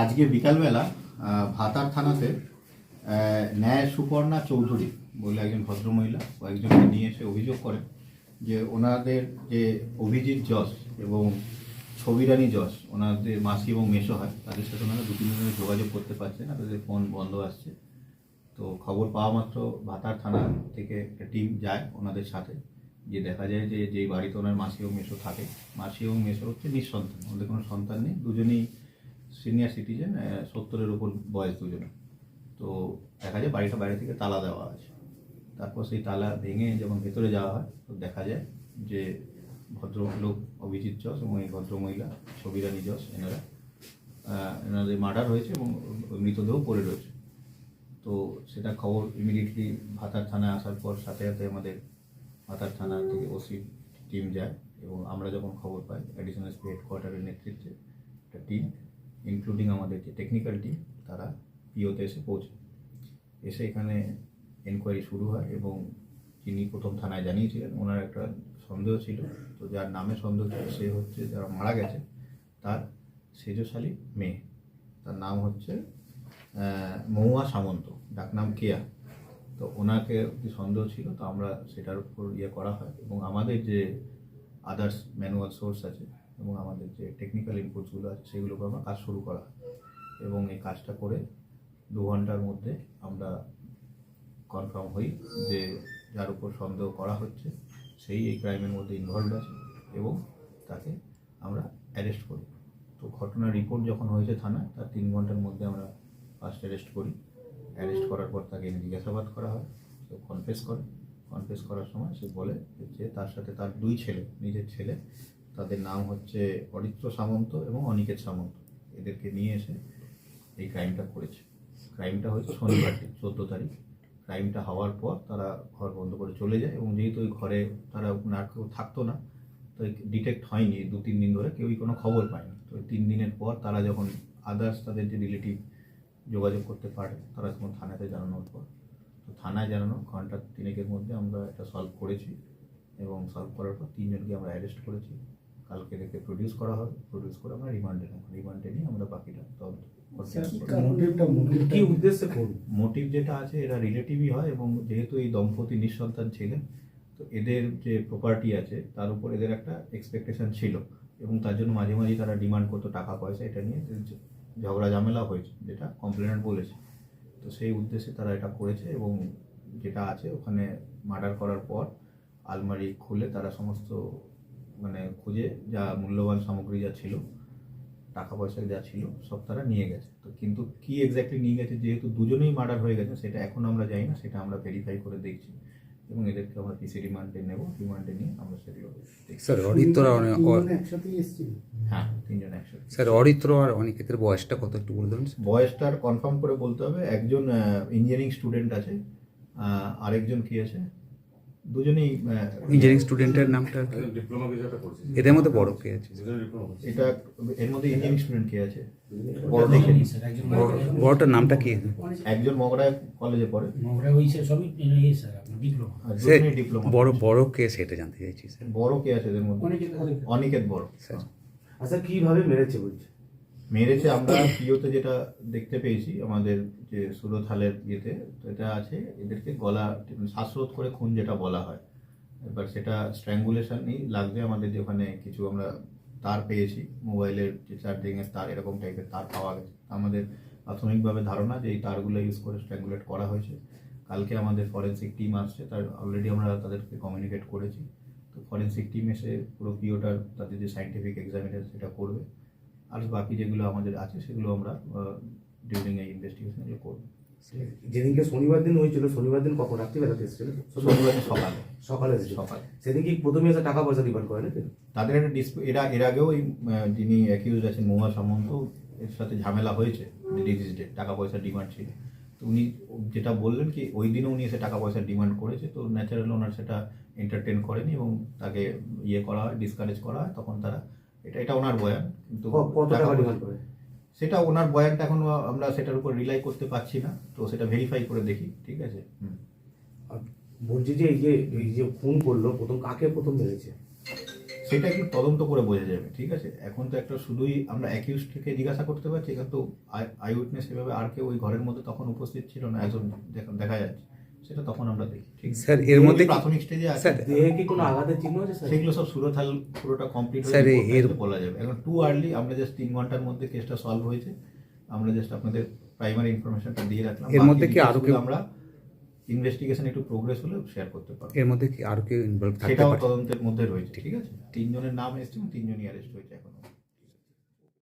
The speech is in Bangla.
আজকে বিকালবেলা ভাতার থানাতে ন্যায় সুপর্ণা চৌধুরী বলে একজন ভদ্রমহিলা কয়েকজনকে নিয়ে এসে অভিযোগ করেন যে ওনাদের যে অভিজিৎ যশ এবং ছবিরানী যশ, ওনাদের মাসি এবং মেশো হয়, তাদের সাথে ওনারা দু তিন দিন ধরে যোগাযোগ করতে পারছে না, তাদের ফোন বন্ধ আসছে। তো খবর পাওয়া মাত্র ভাতার থানা থেকে একটা টিম যায় ওনাদের সাথে যে দেখা যায় যে যেই বাড়িতে ওনার মাসি এবং মেশো থাকে, মাসি এবং মেশো হচ্ছে নিঃসন্তান, ওদের কোনো সন্তান নেই, দুজনেই সিনিয়র সিটিজেন সত্তরের উপর বয়স দুজনে তো দেখা যায় বাড়িটা বাইরে থেকে তালা দেওয়া আছে। তারপর সেই তালা ভেঙে যখন ভেতরে যাওয়া হয়, তো দেখা যায় যে ভদ্রলোক অভিজিৎ যশ এবং এই ভদ্রমহিলা ছবিরানী যশ, এনারা এনাদের মার্ডার হয়েছে এবং মৃতদেহ পড়ে রয়েছে। তো সেটা খবর ইমিডিয়েটলি ভাতার থানায় আসার পর সাথে সাথে আমাদের ভাতার থানা থেকে ওসি টিম যায় এবং আমরা যখন খবর পাই অ্যাডিশনাল এসপি হেডকোয়ার্টারের নেতৃত্বে একটা টিম ইনক্লুডিং আমাদের যে টেকনিক্যাল টিম তারা পিওতে এসে পৌঁছে। এসে এখানে এনকোয়ারি শুরু হয় এবং যিনি প্রথম থানায় জানিয়েছিলেন, ওনার একটা সন্দেহ ছিল। তো যার নামে সন্দেহ ছিল, সে হচ্ছে যারা মারা গেছে, তার সেজশালী মেয়ে। তার নাম হচ্ছে মহুয়া সামন্ত ডাকনাম কেয়া। তো ওনাকে কি সন্দেহ ছিল, তো আমরা সেটার উপর ইয়ে করা হয়। এবং আমাদের যে আদার্স ম্যানুয়াল সোর্স আছে এবং আমাদের যে টেকনিক্যাল ইনপুটসগুলো আছে, সেগুলোকে আমরা কাজ শুরু করা এবং এই কাজটা করে দু ঘণ্টার মধ্যে আমরা কনফার্ম হই যে যার উপর সন্দেহ করা হচ্ছে, সেই এই ক্রাইমের মধ্যে ইনভলভ আছে এবং তাকে আমরা অ্যারেস্ট করি। তো ঘটনার রিপোর্ট যখন হয়েছে থানায়, তার তিন ঘণ্টার মধ্যে আমরা ফার্স্ট অ্যারেস্ট করি। অ্যারেস্ট করার পর তাকে এনে জিজ্ঞাসাবাদ করা হয়, সে কনফেস করে। কনফেস করার সময় সে বলে যে তার সাথে তার দুই ছেলে, নিজের ছেলে তাদের নাম হচ্ছে অরিত্র সামন্ত এবং অনিকেত সামন্ত। এদেরকে নিয়ে এসে এই ক্রাইমটা করেছে। ক্রাইমটা হয়েছে শনিবার চোদ্দ তারিখ। ক্রাইমটা হওয়ার পর তারা ঘর বন্ধ করে চলে যায় এবং যেহেতু ওই ঘরে তারা না কেউ থাকতো না, তো ডিটেক্ট হয়নি, দু, তিন দিন ধরে কেউই কোনো খবর পায়নি। তো তিন দিনের পর তারা যখন আদার্স তাদের যে রিলেটিভ যোগাযোগ করতে পারে, তারা তখন থানাতে জানানোর পর, তো থানায় জানানো ঘণ্টা তিনেকের মধ্যে আমরা এটা সলভ করেছি এবং সলভ করার পর তিনজনকে আমরা অ্যারেস্ট করেছি। কালকে এদেরকে প্রডিউস করা হবে প্রডিউস করে আমরা রিমান্ডে নেব রিমান্ডে নিয়ে আমরা বাকিটা তদন্ত কি উদ্দেশ্যে মোটিভ যেটা আছে এরা রিলেটিভই হয় এবং যেহেতু এই দম্পতি নিঃসন্তান ছিলেন তো এদের যে প্রপার্টি আছে তার উপর এদের একটা এক্সপেকটেশন ছিল এবং তার জন্য মাঝে মাঝে তারা ডিমান্ড করতো টাকা পয়সা এটা নিয়ে ঝগড়া ঝামেলা হয়েছে যেটা কমপ্লেনেন্ট বলেছে। তো সেই উদ্দেশ্যে তারা এটা করেছে এবং যেটা আছে ওখানে মার্ডার করার পর আলমারি খুলে তারা সমস্ত মানে খুঁজে যা মূল্যবান সামগ্রী যা ছিল টাকা পয়সা যা ছিল সব তারা নিয়ে গেছে। তো কিন্তু কি এক্স্যাক্টলি নিয়ে গেছে যেহেতু দুজনেই মার্ডার হয়ে গেছে সেটা এখন আমরা জানি না সেটা আমরা ভেরিফাই করে দেখছি এবং এদেরকে আমরা পিসি রিমান্ডে নেব রিমান্ডে নিয়ে আমরা সেগুলো স্যার অরিত্র আর একসাথেই এসেছিল। হ্যাঁ তিনজন একসাথে। স্যার অরিত্র আর অনিকেতের বয়সটা কত একটু বলে দেবেন স্যার? বয়সটার কনফার্ম করে বলতে হবে একজন ইঞ্জিনিয়ারিং স্টুডেন্ট আছে আরেকজন কি আছে? দুজনেই ইঞ্জিনিয়ারিং স্টুডেন্টের নামটা। ডিপ্লোমা করছিস এদের মধ্যে বড় কে আছে? এটা এর মধ্যে ইঞ্জিনিয়ারিং স্টুডেন্ট কে আছে? বড় দেখে বড়টার নামটা কি? একজন মগরায় কলেজে পড়ে। মগরা ওই সবই ইয়ে স্যার ডিপ্লোমা ডিপ্লোমা বড় বড় কে সেটা জানতে চাইছি স্যার। বড় কে আছে এদের মধ্যে? অনেকে অনিকেত বড়। স্যার। আচ্ছা কীভাবে মেরেছে বলছে? মেরেছে আমরা পিওতে যেটা দেখতে পেয়েছি, আমাদের যে সুরথালের ইয়েতে তো এটা আছে, এদেরকে গলা শ্বাসরোধ করে খুন যেটা বলা হয়। এবার সেটা স্ট্র্যাঙ্গুলেশনই লাগবে আমাদের যে ওখানে কিছু আমরা তার পেয়েছি, মোবাইলের যে চার্জিংয়ের তার, এরকম টাইপের তার পাওয়া গেছে। আমাদের প্রাথমিকভাবে ধারণা যে এই তারগুলো ইউজ করে স্ট্র্যাঙ্গুলেট করা হয়েছে। কালকে আমাদের ফরেন্সিক টিম আসছে, তার অলরেডি আমরা তাদেরকে কমিউনিকেট করেছি। তো ফরেন্সিক টিম এসে পুরো পিওটার তাদের যে সাইন্টিফিক এক্সামিনেশন সেটা করবে। আর বাকি যেগুলো আমাদের আছে সেগুলো আমরা ডিউরিং এই ইনভেস্টিগেশন এগুলো করব। যেদিনকে শনিবার দিন হয়েছিল শনিবার দিন কখন? রাত্রিবেলাতে এসেছিল। শনিবার সকালে। সকালে এসেছিল। সকালে। সেদিন কি প্রথমে এসে টাকা পয়সা ডিমান্ড করে নাকি? তাদের একটা ডিসপ্লে এরা এর আগেও এই যিনি অ্যাকিউজ আছেন মহুয়া সামন্ত এর সাথে ঝামেলা হয়েছে ডে টাকা পয়সার ডিমান্ড ছিল। তো উনি যেটা বললেন কি ওই দিনও উনি এসে টাকা পয়সার ডিমান্ড করেছে তো ন্যাচারাল ওনার সেটা এন্টারটেন করেনি এবং তাকে ইয়ে করা হয় ডিসকারেজ করা হয় তখন তারা এটা এটা ওনার বয়ান কিন্তু করে? সেটা ওনার বয়ানটা এখনও আমরা সেটার উপর রিলাই করতে পারছি না তো সেটা ভেরিফাই করে দেখি ঠিক আছে? বলছি যে এই যে এই যে ফোন করল প্রথম কাকে প্রথম মেরেছে? সেটা একটু তদন্ত করে বোঝা যাবে ঠিক আছে? এখন তো একটা শুধুই আমরা অ্যাকিউজ থেকে জিজ্ঞাসা করতে পারছি এখানে তো আই উইটনেস এভাবে আর কেউ ওই ঘরের মধ্যে তখন উপস্থিত ছিল না একজন দেখা যাচ্ছে। সেটা তখন আমরা দেখি ঠিক স্যার, এর মধ্যে প্রাথমিক স্টেজে আছে। দেহে কি কোনো আঘাতের চিহ্ন আছে স্যার? সেগুলো সব সুরথাল পুরোটা কমপ্লিট স্যার, এর- এর বলা যাবে। এখন টু আর্লি আমরা জাস্ট তিন ঘণ্টার মধ্যে কেসটা সলভ হয়েছে। আমরা জাস্ট আপনাদের প্রাইমারি ইনফরমেশনটা দিয়ে রাখলাম। এর মধ্যে কি আরও কেউ- আমরা ইনভেস্টিগেশন একটু প্রোগ্রেস হলে শেয়ার করতে পারব। এর মধ্যে কি আরও কেউ ইনভলভ থাকতে সেটাও তদন্তের মধ্যে রয়েছে ঠিক আছে? তিনজনের নাম এসছে এবং তিনজনই অ্যারেস্ট হয়েছে এখনও।